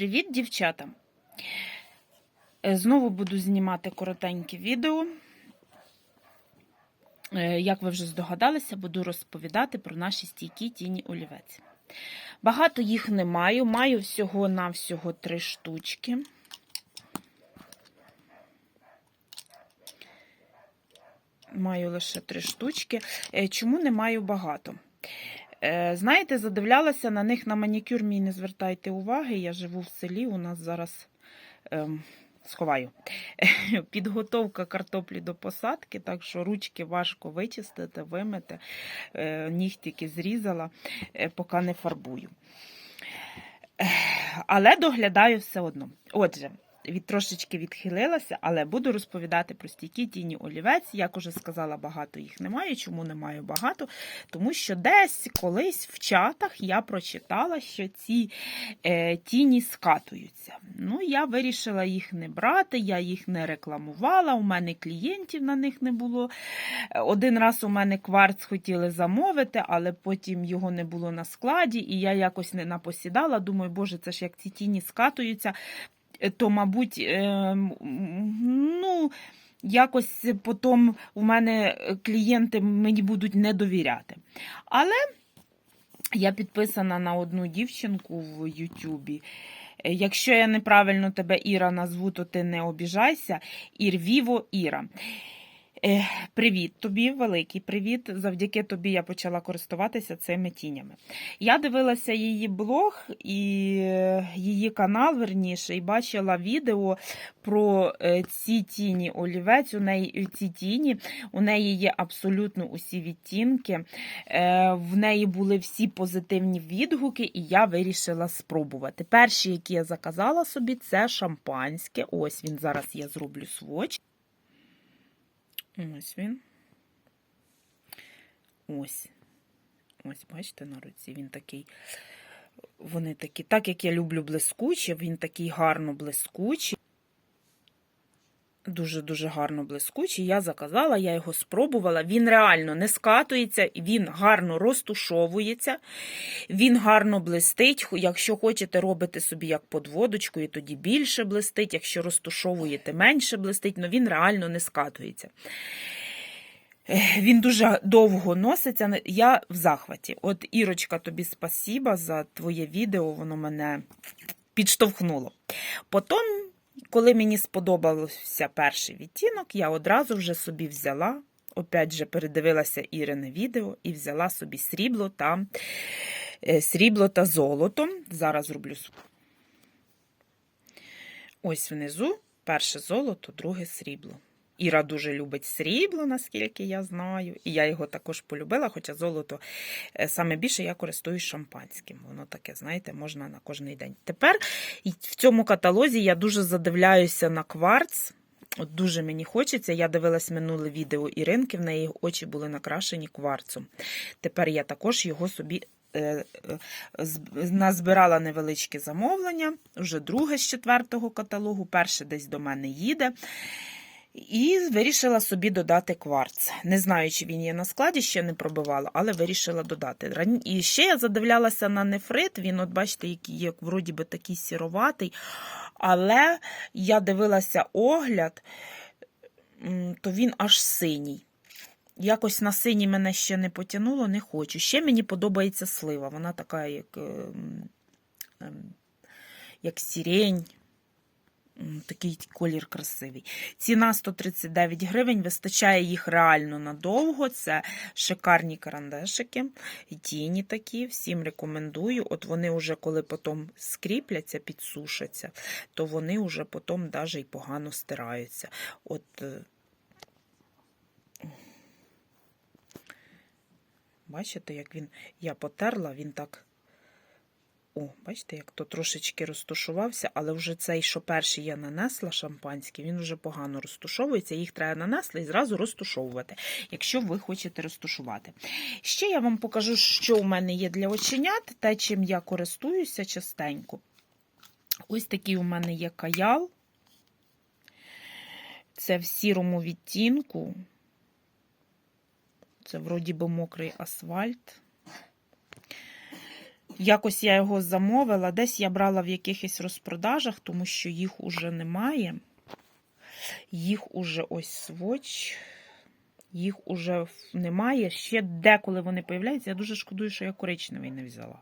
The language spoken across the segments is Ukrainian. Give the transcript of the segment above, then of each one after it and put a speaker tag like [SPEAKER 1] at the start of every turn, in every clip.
[SPEAKER 1] Привіт, дівчата! Е, Знову буду знімати коротеньке відео. Е, Як ви вже здогадалися, буду розповідати про наші стійкі тіні олівець. Багато їх не маю, маю всього-навсього три штучки. Маю лише три штучки. Е, Чому не маю багато? Е, Знаєте, задивлялася на них на манікюр, мій не звертайте уваги. Я живу в селі, у нас зараз ем, сховаю. Підготовка картоплі до посадки, так що ручки важко вичистити, вимити. Е, Нігтики зрізала, е, поки не фарбую. Е, Але доглядаю все одно. Отже, від трошечки відхилилася, але буду розповідати про стійкі тіні олівець. Як уже сказала, багато їх немає. Чому немає багато? Тому що десь колись в чатах я прочитала, що ці е, тіні скатуються. Ну, я вирішила їх не брати, я їх не рекламувала, у мене клієнтів на них не було. Один раз у мене кварц хотіли замовити, але потім його не було на складі, і я якось не напосідала. Думаю, боже, це ж як ці тіні скатуються то, мабуть, е, ну, якось потім у мене клієнти мені будуть не довіряти. Але я підписана на одну дівчинку в Ютубі. Е, Якщо я неправильно тебе Іра назву, то ти не обіжайся. Ірвіво Іра. Е, Привіт тобі, великий привіт. Завдяки тобі я почала користуватися цими тінями. Я дивилася її блог і е, її канал, верніше, і бачила відео про е, ці тіні олівець. У неї ці тіні, у неї є абсолютно усі відтінки. Е, В неї були всі позитивні відгуки, і я вирішила спробувати. Перші, які я заказала собі, це шампанське. Ось він зараз я зроблю своч. Ось він. Ось. Ось, бачите, на руці він такий. Вони такі, так як я люблю блискучі, він такий гарно блискучий. Дуже-дуже гарно блискучий. Я заказала, я його спробувала. Він реально не скатується, він гарно розтушовується, він гарно блистить. Якщо хочете, робите собі як подводочкою, тоді більше блистить. Якщо розтушовуєте, менше блистить, але він реально не скатується. Він дуже довго носиться. Я в захваті. От, Ірочка, тобі спасіба за твоє відео, воно мене підштовхнуло. Потім, коли мені сподобався перший відтінок, я одразу вже собі взяла, опять же, передивилася Ірине відео і взяла собі срібло та е, срібло та золото. Зараз зроблю. Ось внизу перше золото, друге срібло. Іра дуже любить срібло, наскільки я знаю, і я його також полюбила, хоча золото е, саме більше я користуюсь шампанським. Воно таке, знаєте, можна на кожний день. Тепер в цьому каталозі я дуже задивляюся на кварц. От Дуже мені хочеться. Я дивилась минуле відео Іринки, в неї очі були накрашені кварцом. Тепер я також його собі е, назбирала невеличке замовлення, вже друге з четвертого каталогу, перше десь до мене їде. І вирішила собі додати кварц. Не знаю, чи він є на складі, ще не пробивала, але вирішила додати. І ще я задивлялася на нефрит, він, от бачите, який є, вроді би такий сіроватий. Але я дивилася огляд, то він аж синій. Якось на синій мене ще не потягнуло, не хочу. Ще мені подобається слива. Вона така, як, як сірень. Такий колір красивий. Ціна 139 гривень, вистачає їх реально надовго. Це шикарні карандашики, тіні такі, всім рекомендую. От вони вже, коли потім скріпляться, підсушаться, то вони вже потім навіть і погано стираються. От Бачите, як він я потерла, він так. О, бачите, як то трошечки розтушувався, але вже цей, що перший я нанесла шампанський, він вже погано розтушовується. Їх треба нанесли і зразу розтушовувати, якщо ви хочете розтушувати. Ще я вам покажу, що у мене є для оченят, те, чим я користуюся частенько. Ось такий у мене є каял. Це в сірому відтінку. Це, вроді би, мокрий асфальт. Якось я його замовила, десь я брала в якихось розпродажах, тому що їх уже немає. Їх уже ось своч. Їх уже немає. Ще деколи вони появляються. Я дуже шкодую, що я коричневий не взяла.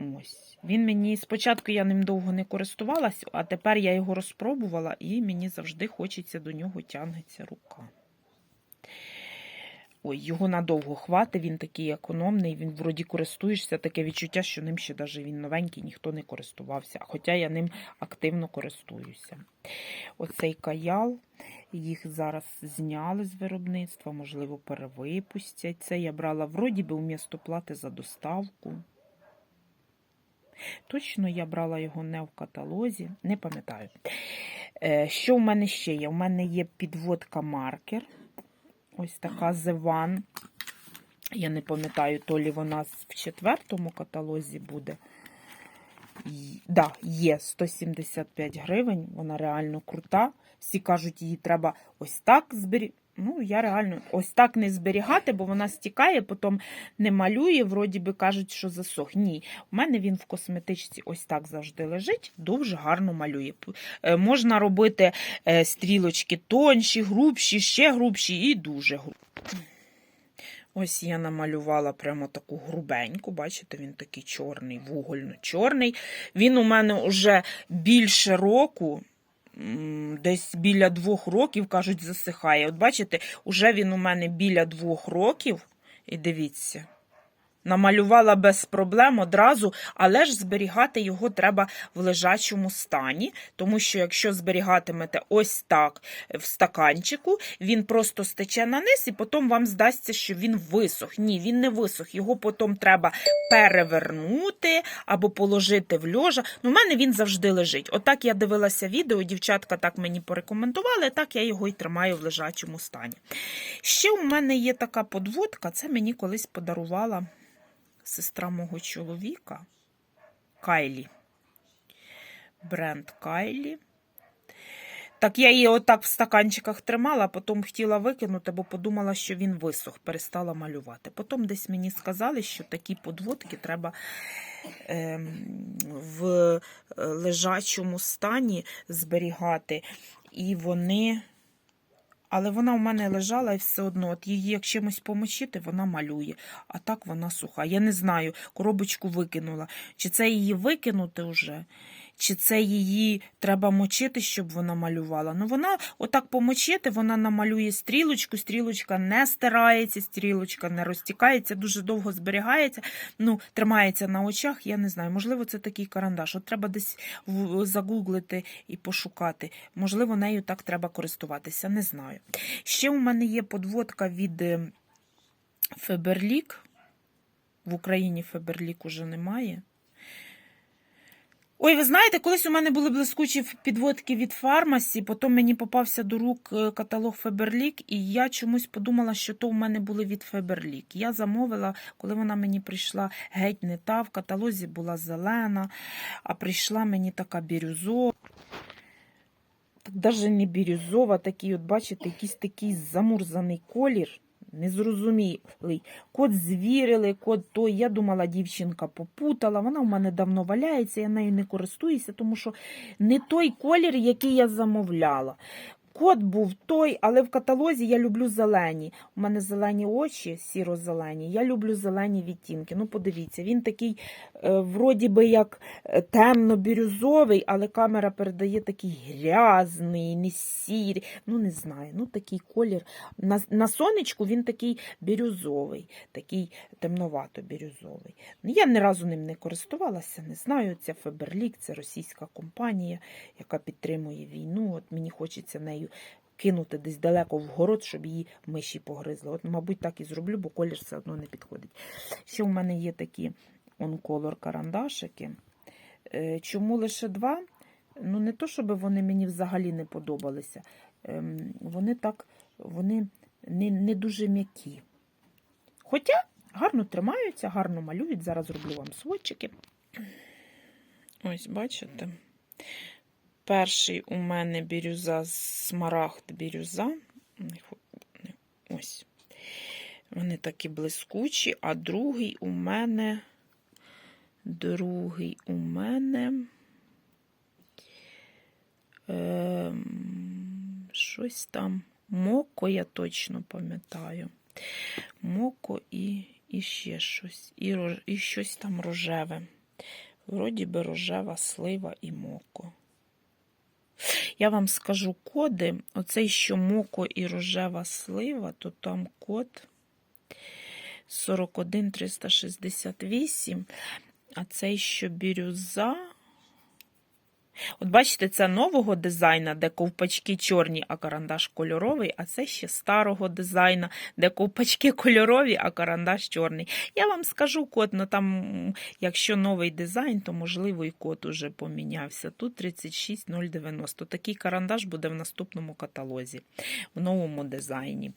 [SPEAKER 1] Ось. Він мені спочатку я ним довго не користувалась, а тепер я його розпробувала, і мені завжди хочеться до нього тягнеться рука. Ой, його надовго хватить, він такий економний, він вроді користуєшся, таке відчуття, що ним ще навіть він новенький, ніхто не користувався. Хоча я ним активно користуюся. Оцей каял, їх зараз зняли з виробництва, можливо, перевипустять. Це я брала вроді би у місто плати за доставку. Точно я брала його не в каталозі, не пам'ятаю. Е, Що в мене ще є? У мене є підводка маркер. Ось така The One. Я не пам'ятаю, то лі вона в четвертому каталозі буде. Да, є 175 гривень, вона реально крута. Всі кажуть, її треба ось так зберігати. Ну, я реально ось так не зберігати, бо вона стікає, потім не малює, вроді би кажуть, що засох. Ні, у мене він в косметичці ось так завжди лежить, дуже гарно малює. Е, Можна робити е, стрілочки тонші, грубші, ще грубші і дуже грубші. Ось я намалювала прямо таку грубеньку, бачите, він такий чорний, вугольно-чорний. Він у мене вже більше року, десь біля двох років, кажуть, засихає. От бачите, уже він у мене біля двох років. І дивіться. Намалювала без проблем одразу, але ж зберігати його треба в лежачому стані, тому що якщо зберігатимете ось так в стаканчику, він просто стече на низ, і потім вам здасться, що він висох. Ні, він не висох. Його потім треба перевернути або положити в льожа. Ну, в мене він завжди лежить. Отак я дивилася відео, дівчатка так мені порекомендували, так я його і тримаю в лежачому стані. Ще у мене є така подводка, це мені колись подарувала сестра мого чоловіка Кайлі. Бренд Кайлі. Так я її отак в стаканчиках тримала, а потім хотіла викинути, бо подумала, що він висох, перестала малювати. Потім десь мені сказали, що такі подводки треба ем, в е, лежачому стані зберігати. І вони. Але вона у мене лежала і все одно, от її як чимось помочити, вона малює. А так вона суха. Я не знаю, коробочку викинула. Чи це її викинути вже, чи це її треба мочити, щоб вона малювала. Ну вона отак помочити, вона намалює стрілочку, стрілочка не стирається, стрілочка не розтікається, дуже довго зберігається, ну, тримається на очах. Я не знаю. Можливо, це такий карандаш. От треба десь загуглити і пошукати. Можливо, нею так треба користуватися. Не знаю. Ще у мене є подводка від е, Феберлік. В Україні Феберлік уже немає. Ой, ви знаєте, колись у мене були блискучі підводки від фармасі, потім мені попався до рук е, каталог Феберлік, і я чомусь подумала, що то у мене були від Феберлік. Я замовила, коли вона мені прийшла геть не та, в каталозі була зелена, а прийшла мені така бірюзова. Навіть не бірюзова, такий, от бачите, якийсь такий замурзаний колір. Незрозумілий. Кот звірили, кот той. Я думала, дівчинка попутала. Вона в мене давно валяється, я нею не користуюся, тому що не той колір, який я замовляла. Кот був той, але в каталозі я люблю зелені. У мене зелені очі, сіро-зелені. Я люблю зелені відтінки. Ну, подивіться, він такий, е, вроді би, як е, темно-бірюзовий, але камера передає такий грязний, не сірий. Ну, не знаю, ну такий колір. На, на сонечку він такий бірюзовий, такий темновато-бірюзовий. Ну, я ні разу ним не користувалася, не знаю. Це Феберлік, це російська компанія, яка підтримує війну. От мені хочеться нею кинути десь далеко в город, щоб її миші погризли. От, мабуть, так і зроблю, бо колір все одно не підходить. Ще в мене є такі онколор карандашики. Е, Чому лише два? Ну, не то, щоб вони мені взагалі не подобалися. Ем, Вони так, вони не, не дуже м'які. Хоча гарно тримаються, гарно малюють. Зараз зроблю вам сводчики. Ось, бачите. Перший у мене бірюза, смарагд бірюза. Ось. Вони такі блискучі, а другий у мене Другий у мене. Ем, щось там. Моко, я точно пам'ятаю. Моко і, і ще щось. І, і щось там рожеве. Вроді би рожева слива і моко. Я вам скажу коди. Оцей, що моко і рожева слива, то там код 41368. А цей, що бірюза. От бачите, це нового дизайна, де ковпачки чорні, а карандаш кольоровий, а це ще старого дизайна, де ковпачки кольорові, а карандаш чорний. Я вам скажу код, ну там, якщо новий дизайн, то можливо і код уже помінявся. Тут 36090. Такий карандаш буде в наступному каталозі, в новому дизайні.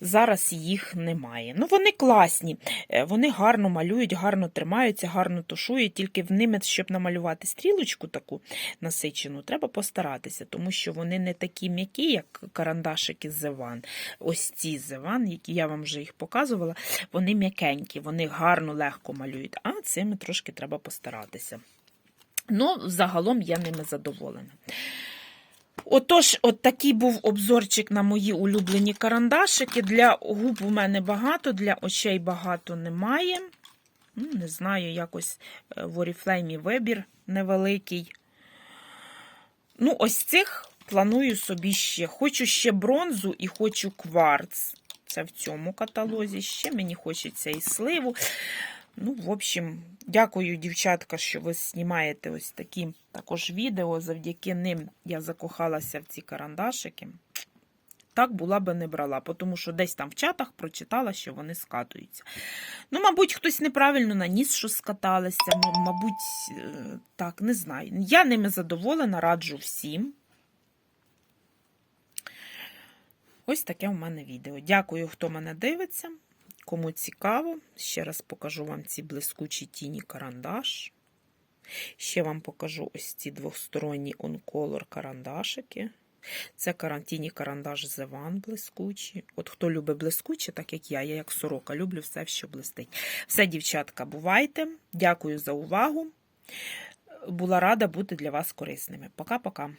[SPEAKER 1] Зараз їх немає. Ну, вони класні, е, вони гарно малюють, гарно тримаються, гарно тушують, тільки в ними, щоб намалювати стрілочку таку насичену, треба постаратися, тому що вони не такі м'які, як карандашики Зеван. Ось ці Зеван, які я вам вже їх показувала, вони м'якенькі, вони гарно, легко малюють, а цими трошки треба постаратися. Ну, загалом я ними задоволена. Отож, от такий був обзорчик на мої улюблені карандашики. Для губ у мене багато, для очей багато немає. Ну, Не знаю, якось е, в Oriflame вибір невеликий. Ну, ось цих планую собі ще. Хочу ще бронзу і хочу кварц. Це в цьому каталозі. Ще мені хочеться і сливу. Ну, в общем, дякую, дівчатка, що ви знімаєте ось такі також відео. Завдяки ним я закохалася в ці карандашики. Так була би не брала, тому що десь там в чатах прочитала, що вони скатуються. Ну, мабуть, хтось неправильно наніс, що скаталися. Мабуть, е, так, не знаю. Я ними задоволена, раджу всім. Ось таке у мене відео. Дякую, хто мене дивиться. Кому цікаво, ще раз покажу вам ці блискучі тіні карандаш. Ще вам покажу ось ці двосторонні онколор карандашики. Це карантіні карандаш Зеван блискучі. От хто любить блискуче, так як я, я як сорока, люблю все, що блистить. Все, дівчатка, бувайте. Дякую за увагу. Була рада бути для вас корисними. Пока-пока.